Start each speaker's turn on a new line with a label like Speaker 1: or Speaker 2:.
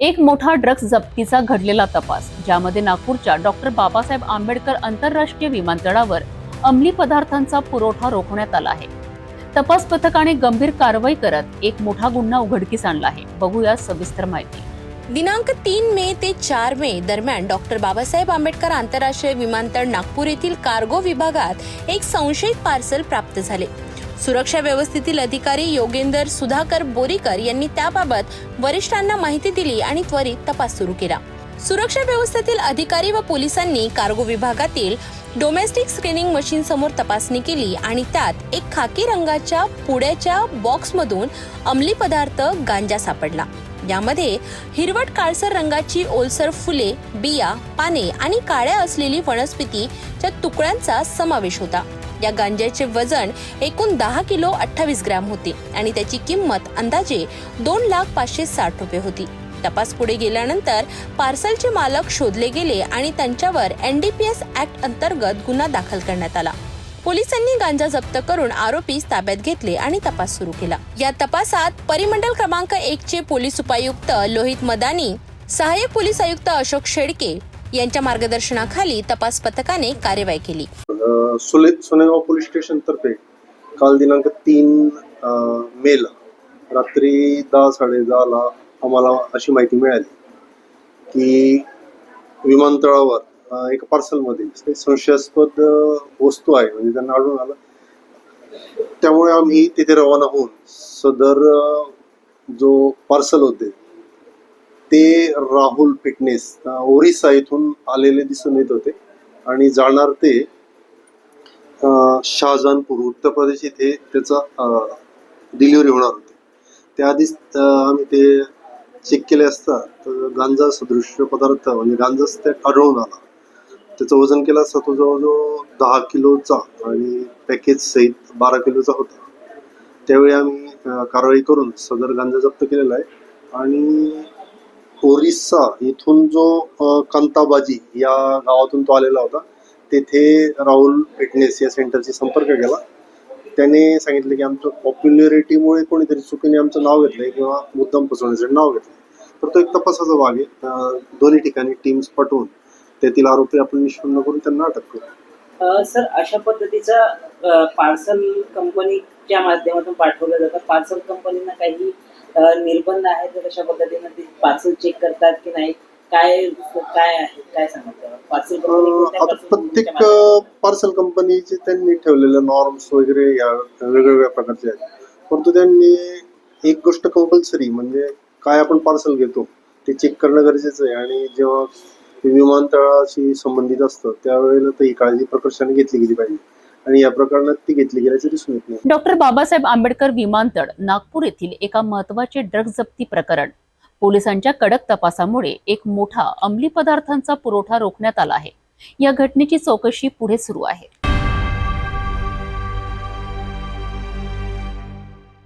Speaker 1: एक मोठा ड्रग्ज जप्तीचा घडलेला तपास ज्यामध्ये नागपूरच्या डॉक्टर बाबासाहेब आंबेडकर आंतरराष्ट्रीय विमानतळावर अंमली पदार्थांचा पुरवठा रोखण्यात आला आहे. तपास पथकाने गंभीर कारवाई करत एक मोठा गुन्हा उघडकीस आणला आहे. बघूया सविस्तर माहिती.
Speaker 2: दिनांक तीन मे ते चार मे दरम्यान डॉक्टर बाबासाहेब आंबेडकर आंतरराष्ट्रीय विमानतळ नागपूर येथील कार्गो विभागात एक संशयित पार्सल प्राप्त झाले. सुरक्षा व्यवस्थेतील अधिकारी योगेंदर सुधाकर बोरीकर यांनी त्याबाबत वरिष्ठांना माहिती दिली आणि त्वरित तपास सुरू केला. सुरक्षा व्यवस्थेतील अधिकारी व पोलिसांनी कार्गो विभागातील डोमेस्टिक स्क्रीनिंग मशीन समोर तपासणी केली आणि त्यात एक खाकी रंगाच्या पुड्याच्या बॉक्समधून अंमली पदार्थ गांजा सापडला. यामध्ये हिरवट काळसर रंगाची ओलसर फुले बिया पाने आणि काळ्या असलेली वनस्पतीच्या तुकड्यांचा समावेश होता. या गांजाचे वजन एकूण दहा किलो अठ्ठावीस ग्रॅम होते आणि त्याची किंमत अंदाजे दोन लाख पाचशे साठ रुपये होती. तपास पुढे गेल्यानंतर पार्सलचे मालक शोधले गेले आणि त्यांच्यावर एनडीपीएस ऍक्ट अंतर्गत गुन्हा दाखल करण्यात आला. पोलिसांनी गांजा जप्त करून आरोपीस ताब्यात घेतले आणि तपास सुरू केला. या तपासात परिमंडल क्रमांक एक चे पोलीस उपायुक्त लोहित मदानी सहाय्यक पोलीस आयुक्त अशोक शेडके यांच्या मार्गदर्शनाखाली तपास पथकाने कार्यवाही केली.
Speaker 3: अ, सोनेगाव पोलीस स्टेशन तर्फे काल दिनांक तीन अ, मेला रात्री दहा साडे दहाला आम्हाला अशी माहिती मिळाली की विमानतळावर एका पार्सलमध्ये संशयास्पद वस्तू आहे म्हणजे त्यांना आढळून आलं. त्यामुळे आम्ही तिथे रवाना होऊन सदर जो पार्सल होते ते राहुल फिटनेस ओरिसा इथून आलेले दिसून येत होते. आणि जाणार ते अ, शहाजहानपूर उत्तर प्रदेश इथे त्याचा डिलिव्हरी होणार होती. त्याआधीच आम्ही ते चेक केले असता तर गांजा सदृश पदार्थ म्हणजे गांजाच त्यात आढळून आला. त्याचं वजन केलं असता तो जवळजवळ दहा किलोचा आणि पॅकेज सहित बारा किलोचा होता. त्यावेळी आम्ही कारवाई करून सदर गांजा जप्त केलेला आहे. आणि ओरिसा इथून जो कंताबाजी कांताबाजी या गावातून तो आलेला होता तेथे राहुल फिटनेस या सेंटरशी संपर्क केला. त्याने सांगितलं की आमचं पॉप्युलॅरिटीमुळे कोणीतरी चुकीने आमचं नाव घेतलंय किंवा मुद्दाम फसवण्यासाठी नाव घेतलंय. तर तो एक तपासाचा भाग आहे. दोन्ही ठिकाणी टीम्स पटवून त्यातील आरोपी आपण निष्पन्न करून त्यांना अटक करू
Speaker 4: सर अशा पद्धतीचा पार्सल कंपनीच्या माध्यमातून पाठवलं जातं पार्सल कंपनीना काही निर्बंध आहेत कशा पद्धतीनं ते पार्सल चेक करतात की नाही? काय काय आहे? काय सांगतात पार्सल
Speaker 3: अं, आता प्रत्येक पार्सल कंपनीचे त्यांनी ठेवलेले नॉर्म्स वगैरे या वेगवेगळ्या प्रकारचे आहेत. परंतु त्यांनी एक गोष्ट कंपल्सरी म्हणजे काय आपण पार्सल घेतो ते चेक करणं गरजेचं आहे. आणि जेव्हा विमानतळाशी संबंधित असतं त्यावेळेला तर ही काळजी प्रकर्षाने घेतली गेली पाहिजे. आणि या प्रकरणात ती घेतली गेल्याचं दिसून येत नाही.
Speaker 1: डॉक्टर बाबासाहेब आंबेडकर विमानतळ नागपूर येथील एका महत्त्वाचे ड्रग्ज जप्ती प्रकरण. पोलिसांच्या कडक तपासामुळे एक मोठा अंमली पदार्थांचा पुरवठा रोखण्यात आला आहे. या घटनेची चौकशी पुढे सुरू आहे.